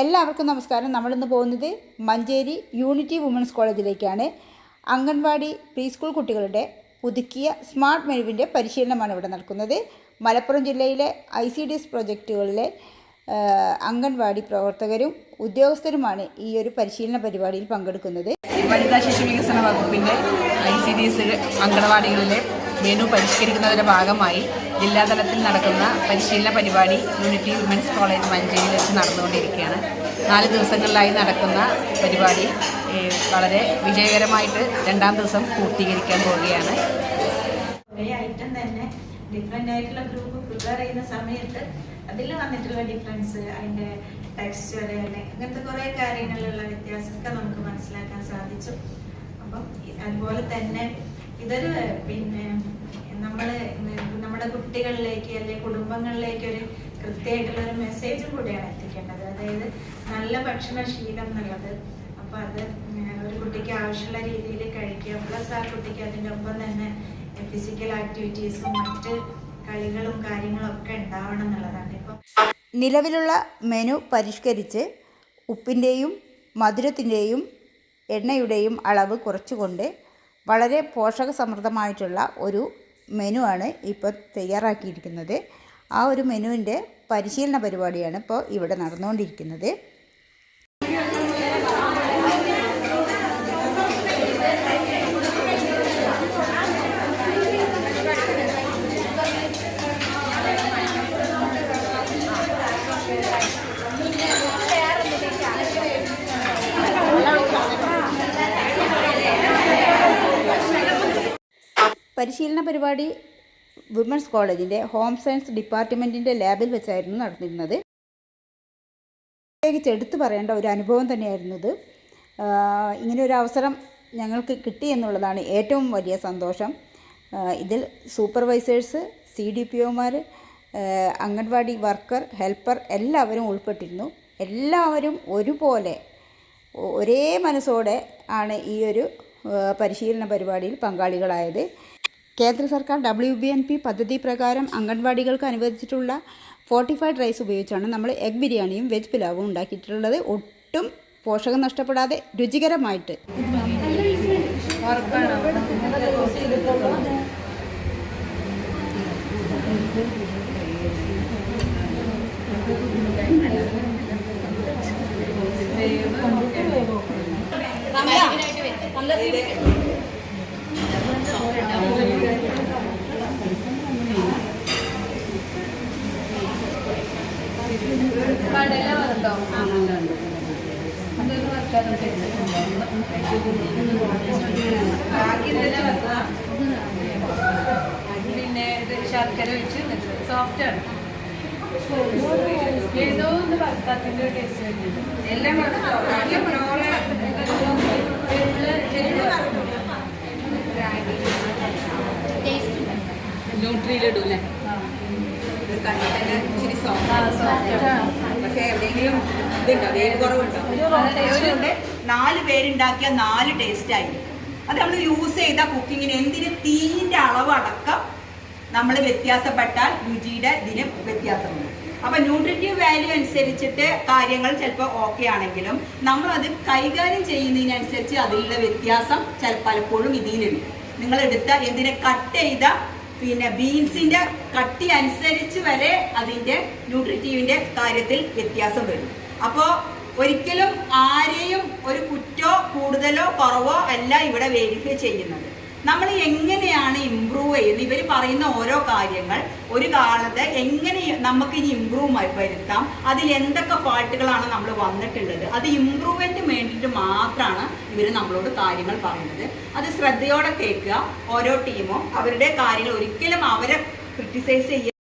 എല്ലാവർക്കും നമസ്കാരം. നമ്മളിന്ന് പോകുന്നത് മഞ്ചേരി യൂണിറ്റി വുമൻസ് കോളേജിലേക്കാണ് അംഗൻവാടി പ്രീ സ്കൂൾ കുട്ടികളുടെ പുതുക്കിയ സ്മാർട്ട് മെനുവിന്റെ പരിശീലനമാണ് ഇവിടെ നടക്കുന്നത്. മലപ്പുറം ജില്ലയിലെ ഐ സി ഡി എസ് പ്രൊജക്റ്റുകളിലെ അംഗൻവാടി പ്രവർത്തകരും ഉദ്യോഗസ്ഥരുമാണ് ഈ ഒരു പരിശീലന പരിപാടിയിൽ പങ്കെടുക്കുന്നത്. വനിതാ ശിശു വികസന വകുപ്പിന്റെ ഐ സി ഡി എസ് അങ്കണവാടികളിലെ മെനു പരിഷ്കരിക്കുന്നതിന്റെ ഭാഗമായി ജില്ലാതലത്തിൽ നടക്കുന്ന പരിശീലന പരിപാടി യൂണിറ്റി വിമൻസ് കോളേജ് മഞ്ചേരിയിൽ വെച്ച് നടന്നുകൊണ്ടിരിക്കുകയാണ്. നാല് ദിവസങ്ങളിലായി നടക്കുന്ന പരിപാടി വളരെ വിജയകരമായിട്ട് രണ്ടാം ദിവസം പൂർത്തീകരിക്കാൻ പോവുകയാണ്. കുറേ ഐറ്റം തന്നെ ഡിഫറെന്റ് ആയിട്ടുള്ള ഗ്രൂപ്പ് പ്രിപ്പയർ ചെയ്യുന്ന സമയത്ത് അതിൽ വന്നിട്ടുള്ള ഡിഫറൻസ് അതിന്റെ ടെക്സ്ചർ അങ്ങനത്തെ കുറേ കാര്യങ്ങളിലുള്ള വ്യത്യാസമൊക്കെ നമുക്ക് മനസ്സിലാക്കാൻ സാധിച്ചു. അപ്പം അതുപോലെ തന്നെ ഇതൊരു പിന്നെ നമ്മൾ നമ്മുടെ കുട്ടികളിലേക്ക് അല്ലെങ്കിൽ കുടുംബങ്ങളിലേക്ക് ഒരു കൃത്യമായിട്ടുള്ള ഒരു മെസ്സേജും കൂടിയാണ് എത്തിക്കേണ്ടത്. അതായത് നല്ല ഭക്ഷണശീലം എന്നുള്ളത്. അപ്പൊ അത് ഒരു കുട്ടിക്ക് ആവശ്യമുള്ള രീതിയിൽ കഴിക്കുക. പ്ലസ് ആ കുട്ടിക്ക് അതിന്റെ ഒപ്പം തന്നെ ഫിസിക്കൽ ആക്ടിവിറ്റീസും മറ്റ് കളികളും കാര്യങ്ങളും ഒക്കെ ഉണ്ടാവണം എന്നുള്ളതാണ്. ഇപ്പം നിലവിലുള്ള മെനു പരിഷ്കരിച്ച് ഉപ്പിന്റെയും മധുരത്തിന്റെയും എണ്ണയുടെയും അളവ് കുറച്ചുകൊണ്ട് വളരെ പോഷകസമൃദ്ധമായിട്ടുള്ള ഒരു മെനു ആണ് ഇപ്പോൾ തയ്യാറാക്കിയിരിക്കുന്നത്. ആ ഒരു മെനുവിന്റെ പരിശീലന പരിപാടിയാണ് ഇപ്പോൾ ഇവിടെ നടന്നുകൊണ്ടിരിക്കുന്നത്. പരിശീലന പരിപാടി വിമൻസ് കോളേജിന്റെ ഹോം സയൻസ് ഡിപ്പാർട്ട്മെന്റിന്റെ ലാബിൽ വെച്ചായിരുന്നു നടന്നിരുന്നത്. പ്രത്യേകിച്ച് എടുത്തു പറയേണ്ട ഒരു അനുഭവം തന്നെയായിരുന്നു ഇത്. ഇങ്ങനെ ഒരു അവസരം ഞങ്ങൾക്ക് കിട്ടി എന്നുള്ളതാണ് ഏറ്റവും വലിയ സന്തോഷം. ഇതിൽ സൂപ്പർവൈസേഴ്സ് സി ഡി പി ഒമാർ അംഗൻവാടി വർക്കർ ഹെൽപ്പർ എല്ലാവരും ഉൾപ്പെട്ടിരുന്നു. എല്ലാവരും ഒരുപോലെ ഒരേ മനസ്സോടെ ആണ് ഈ ഒരു പരിശീലന പരിപാടിയിൽ പങ്കാളികളായത്. കേന്ദ്ര സർക്കാർ ഡബ്ല്യു ബി എൻ പി പദ്ധതി പ്രകാരം അംഗൻവാടികൾക്ക് അനുവദിച്ചിട്ടുള്ള ഫോർട്ടിഫൈഡ് റൈസ് ഉപയോഗിച്ചാണ് നമ്മൾ എഗ് ബിരിയാണിയും വെജ് പുലാവും ഉണ്ടാക്കിയിട്ടുള്ളത് ഒട്ടും പോഷകം നഷ്ടപ്പെടാതെ രുചികരമായിട്ട് പിന്നെ ഇത് ശർക്കര വെച്ച് സോഫ്റ്റ് ആണ്. ഏതോ ഒന്ന് ഭർത്താത്തിന്റെ ടേസ്റ്റ് എല്ലാം ന്യൂട്രിയിലിടൂല്ലേ പക്ഷേ എവിടെയെങ്കിലും ഇതുണ്ടോ. വേര് കുറവുണ്ടോ? നാല് പേരുണ്ടാക്കിയ നാല് ടേസ്റ്റ് ആയി അത് നമ്മൾ യൂസ് ചെയ്ത കുക്കിങ്ങിന് എന്തിന് തീന്റെ അളവടക്കം നമ്മൾ വ്യത്യാസപ്പെട്ടാൽ രുചിയുടെ ഇതിന് വ്യത്യാസമുണ്ട്. അപ്പൊ ന്യൂട്രിറ്റീവ് വാല്യൂ അനുസരിച്ചിട്ട് കാര്യങ്ങൾ ചിലപ്പോൾ ഓക്കെ ആണെങ്കിലും നമ്മൾ അത് കൈകാര്യം ചെയ്യുന്നതിനനുസരിച്ച് അതിലുള്ള വ്യത്യാസം ചില പലപ്പോഴും ഇതിലുണ്ട്. നിങ്ങൾ എടുത്ത എന്തിനെ കട്ട് ചെയ്ത പിന്നെ ബീൻസിന്റെ കട്ടി അനുസരിച്ച് വരെ അതിന്റെ ന്യൂട്രിറ്റീവിന്റെ കാര്യത്തിൽ വ്യത്യാസം വരും. അപ്പോ ഒരിക്കലും ആരെയും ഒരു കുറ്റോ കൂടുതലോ കുറവോ അല്ല ഇവിടെ വേരിഫൈ ചെയ്യുന്നത്. നമ്മൾ എങ്ങനെയാണ് ഇമ്പ്രൂവ് ചെയ്യുന്നത്? ഇവർ പറയുന്ന ഓരോ കാര്യങ്ങൾ ഒരു കാലത്ത് എങ്ങനെ നമുക്ക് ഇനി ഇമ്പ്രൂവ് വരുത്താം? അതിൽ എന്തൊക്കെ ഫാൾട്ടുകളാണ് നമ്മൾ വന്നിട്ടുള്ളത്? അത് ഇമ്പ്രൂവ്മെന്റ് വേണ്ടിയിട്ട് മാത്രമാണ് ഇവർ നമ്മളോട് കാര്യങ്ങൾ പറയുന്നത്. അത് ശ്രദ്ധയോടെ കേൾക്കുക. ഓരോ ടീമും അവരുടെ കാര്യങ്ങൾ ഒരിക്കലും അവരെ ക്രിട്ടിസൈസ് ചെയ്യുക